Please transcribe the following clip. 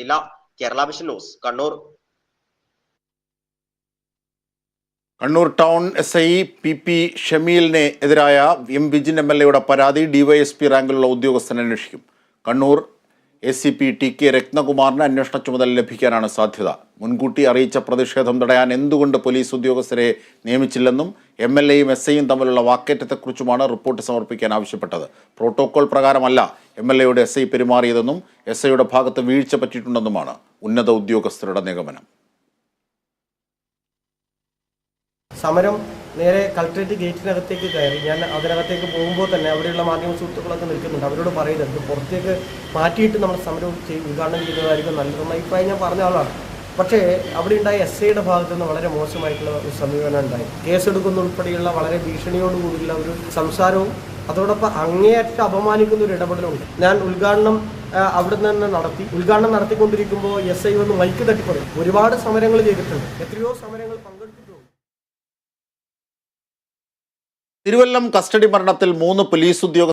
ില്ല Kerala Vision News Kannur. Kannur town S I P P ഷമീലിനെ എതിരായ M Vijin M L എയുടെ പരാതി DYSP റാങ്കിലുള്ള ഉദ്യോഗസ്ഥൻ അന്വേഷിക്കും. Kannur A C P T K രത്നകുമാറിന് അന്വേഷണ ചുമതല ലഭിക്കാനാണ് സാധ്യത. മുൻകൂട്ടി അറിയിച്ച പ്രതിഷേധം തടയാൻ എന്തുകൊണ്ട് പോലീസ് ഉദ്യോഗസ്ഥരെ നിയമിച്ചില്ലെന്നും എം എൽ എയും എസ് ഐയും തമ്മിലുള്ള വാക്കേറ്റത്തെക്കുറിച്ചുമാണ് റിപ്പോർട്ട് സമർപ്പിക്കാൻ ആവശ്യപ്പെട്ടത്. പ്രോട്ടോകോൾ പ്രകാരമല്ല എം എൽ എയുടെ എസ് ഐ പെരുമാറിയതെന്നും എസ് ഐയുടെ ഭാഗത്ത് വീഴ്ച പറ്റിയിട്ടുണ്ടെന്നുമാണ് ഉന്നത ഉദ്യോഗസ്ഥരുടെ നിഗമനം. സമരം നേരെ കളക്ട്രേറ്റ് ഗേറ്റിനകത്തേക്ക് കയറി. ഞാൻ അതിനകത്തേക്ക് പോകുമ്പോൾ തന്നെ അവിടെയുള്ള മാധ്യമ സുഹൃത്തുക്കളൊക്കെ നിൽക്കുന്നുണ്ട്. അവരോട് പറയുന്നത് പുറത്തേക്ക് മാറ്റിയിട്ട് നമ്മൾ സമരം ചെയ്ത് ഉദ്ഘാടനം ചെയ്യുന്നതായിരിക്കും നല്ലതെന്ന അഭിപ്രായം ഞാൻ പറഞ്ഞ ആളാണ്. പക്ഷേ അവിടെ ഉണ്ടായ എസ് ഐയുടെ ഭാഗത്തു നിന്ന് വളരെ മോശമായിട്ടുള്ള ഒരു സമീപനം ഉണ്ടായി. കേസെടുക്കുന്ന ഉൾപ്പെടെയുള്ള വളരെ ഭീഷണിയോടുകൂടിയുള്ള ഒരു സംസാരവും അതോടൊപ്പം അങ്ങേയറ്റം അപമാനിക്കുന്ന ഒരു ഇടപെടലുണ്ട്. ഞാൻ ഉദ്ഘാടനം അവിടെ നിന്ന് നടത്തി. ഉദ്ഘാടനം നടത്തിക്കൊണ്ടിരിക്കുമ്പോൾ എസ് ഐ ഒന്ന് മൈക്ക് തട്ടിപ്പറയും ഒരുപാട് സമരങ്ങൾ ചെയ്തിട്ടുണ്ട്. എത്രയോ സമരങ്ങൾ പങ്കെടുത്തിട്ടുണ്ട്. തിരുവല്ലം കസ്റ്റഡി മരണത്തിൽ മൂന്ന് പോലീസ് ഉദ്യോഗസ്ഥർ